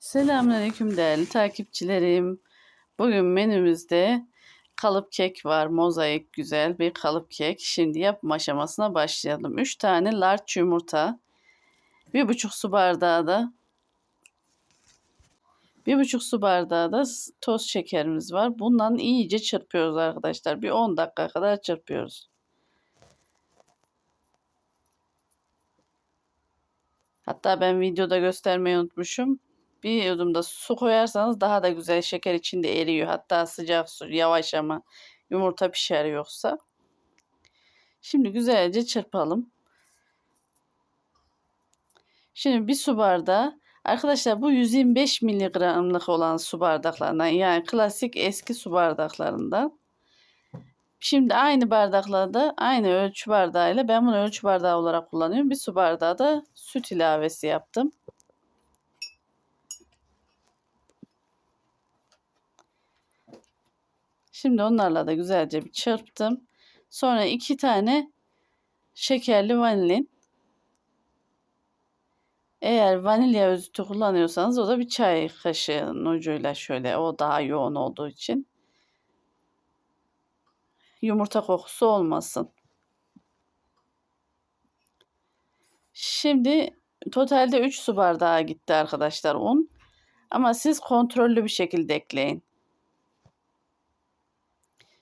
Selamünaleyküm değerli takipçilerim. Bugün menümüzde kalıp kek var. Mozaik güzel bir kalıp kek. Şimdi yapım aşamasına başlayalım. 3 tane large yumurta. 1,5 su bardağı da 1,5 su bardağı da toz şekerimiz var. Bundan iyice çırpıyoruz arkadaşlar. Bir 10 dakika kadar çırpıyoruz. Hatta ben videoda göstermeyi unutmuşum. Bir yudumda su koyarsanız daha da güzel şeker içinde eriyor. Hatta sıcak su yavaş ama yumurta pişer yoksa. Şimdi güzelce çırpalım. Şimdi bir su bardağı arkadaşlar bu 125 miligramlık olan su bardaklarından yani klasik eski su bardaklarından. Şimdi aynı bardaklarda aynı ölçü bardağıyla ben bunu ölçü bardağı olarak kullanıyorum. Bir su bardağı da süt ilavesi yaptım. Şimdi onlarla da güzelce bir çırptım. Sonra iki tane şekerli vanilin. Eğer vanilya özütü kullanıyorsanız o da bir çay kaşığının ucuyla şöyle o daha yoğun olduğu için. Yumurta kokusu olmasın. Şimdi totalde 3 su bardağı gitti arkadaşlar un. Ama siz kontrollü bir şekilde ekleyin.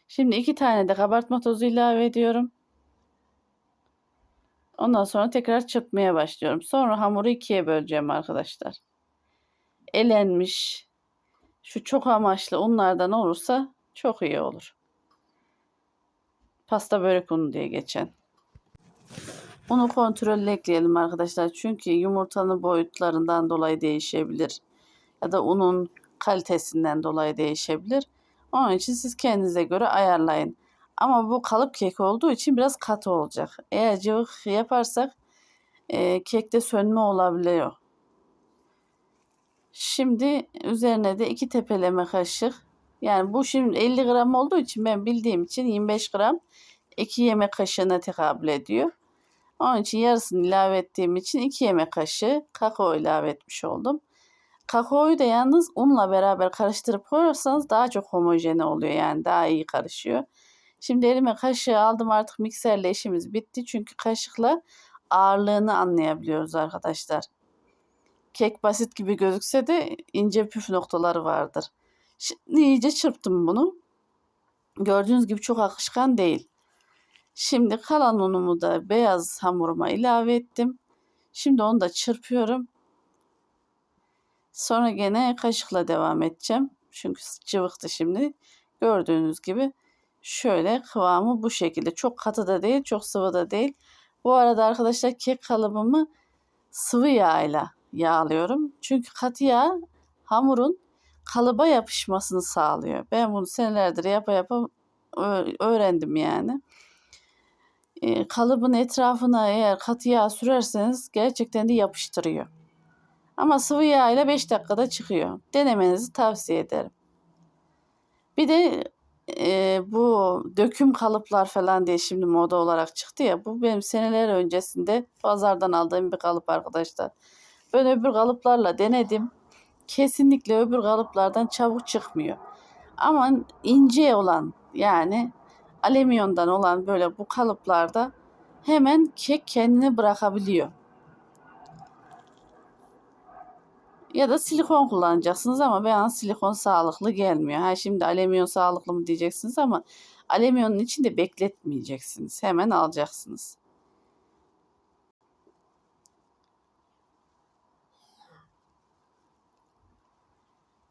Şimdi iki tane de kabartma tozu ilave ediyorum. Ondan sonra tekrar çırpmaya başlıyorum. Sonra hamuru ikiye böleceğim arkadaşlar. Elenmiş şu çok amaçlı unlardan olursa çok iyi olur. Pasta börek unu diye geçen. Unu kontrollü ekleyelim arkadaşlar. Çünkü yumurtanın boyutlarından dolayı değişebilir. Ya da unun kalitesinden dolayı değişebilir. Onun için siz kendinize göre ayarlayın. Ama bu kalıp kek olduğu için biraz katı olacak. Eğer cıvık yaparsak e, kekte sönme olabiliyor. Şimdi üzerine de iki tepeleme kaşık. Yani bu şimdi 50 gram olduğu için ben bildiğim için 25 gram 2 yemek kaşığına tekabül ediyor. Onun için yarısını ilave ettiğim için 2 yemek kaşığı kakao ilave etmiş oldum. Kakaoyu da yalnız unla beraber karıştırıp koyarsanız daha çok homojene oluyor yani daha iyi karışıyor. Şimdi elime kaşığı aldım artık mikserle işimiz bitti. Çünkü kaşıkla ağırlığını anlayabiliyoruz arkadaşlar. Kek basit gibi gözükse de ince püf noktaları vardır. Şimdi iyice çırptım bunu. Gördüğünüz gibi çok akışkan değil. Şimdi kalan unumu da beyaz hamuruma ilave ettim. Şimdi onu da çırpıyorum. Sonra gene kaşıkla devam edeceğim. Çünkü cıvıktı şimdi. Gördüğünüz gibi şöyle kıvamı bu şekilde. Çok katı da değil, çok sıvı da değil. Bu arada arkadaşlar kek kalıbımı sıvı yağ ile yağlıyorum. Çünkü katı yağ hamurun kalıba yapışmasını sağlıyor. Ben bunu senelerdir yapa yapa öğrendim yani. E, kalıbın etrafına eğer katı yağ sürerseniz gerçekten de yapıştırıyor. Ama sıvı yağ ile 5 dakikada çıkıyor. Denemenizi tavsiye ederim. Bir de e, bu döküm kalıplar falan diye şimdi moda olarak çıktı ya. Bu benim seneler öncesinde pazardan aldığım bir kalıp arkadaşlar. Ben öbür kalıplarla denedim. Kesinlikle öbür kalıplardan çabuk çıkmıyor. Ama ince olan yani alüminyondan olan böyle bu kalıplarda hemen kek kendini bırakabiliyor. Ya da silikon kullanacaksınız ama bana silikon sağlıklı gelmiyor. Ha şimdi alüminyon sağlıklı mı diyeceksiniz ama alüminyonun içinde bekletmeyeceksiniz. Hemen alacaksınız.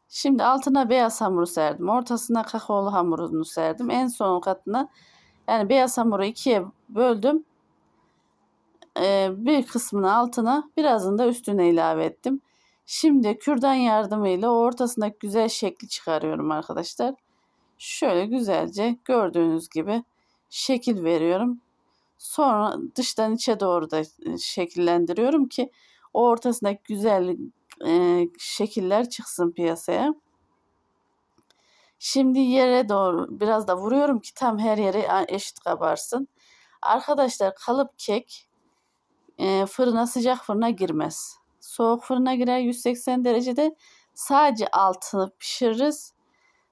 Şimdi altına beyaz hamuru serdim. Ortasına kakaolu hamurunu serdim. En son katına yani beyaz hamuru ikiye böldüm. Ee, bir kısmını altına birazını da üstüne ilave ettim. Şimdi kürdan yardımıyla ortasındaki güzel şekli çıkarıyorum arkadaşlar. Şöyle güzelce gördüğünüz gibi şekil veriyorum. Sonra dıştan içe doğru da e, şekillendiriyorum ki o ortasındaki güzel e, şekiller çıksın piyasaya. Şimdi yere doğru biraz da vuruyorum ki tam her yere eşit kabarsın. Arkadaşlar kalıp kek e, fırına sıcak fırına girmez soğuk fırına girer 180 derecede. Sadece altını pişiririz.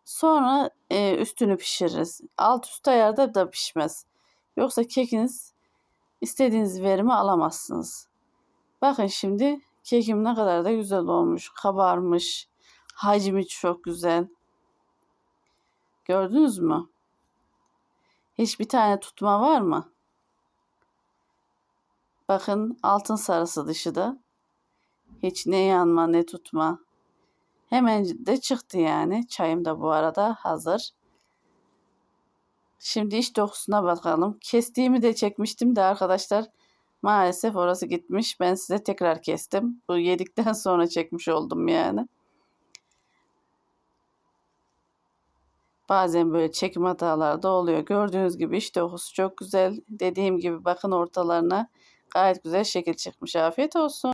Sonra e, üstünü pişiririz. Alt üst ayarda da pişmez. Yoksa kekiniz istediğiniz verimi alamazsınız. Bakın şimdi kekim ne kadar da güzel olmuş. Kabarmış. Hacmi çok güzel. Gördünüz mü? Hiçbir tane tutma var mı? Bakın altın sarısı dışı da. Hiç ne yanma ne tutma. Hemen de çıktı yani. Çayım da bu arada hazır. Şimdi iç dokusuna bakalım. Kestiğimi de çekmiştim de arkadaşlar. Maalesef orası gitmiş. Ben size tekrar kestim. Bu yedikten sonra çekmiş oldum yani. Bazen böyle çekim hataları da oluyor. Gördüğünüz gibi iç dokusu çok güzel. Dediğim gibi bakın ortalarına gayet güzel şekil çıkmış. Afiyet olsun.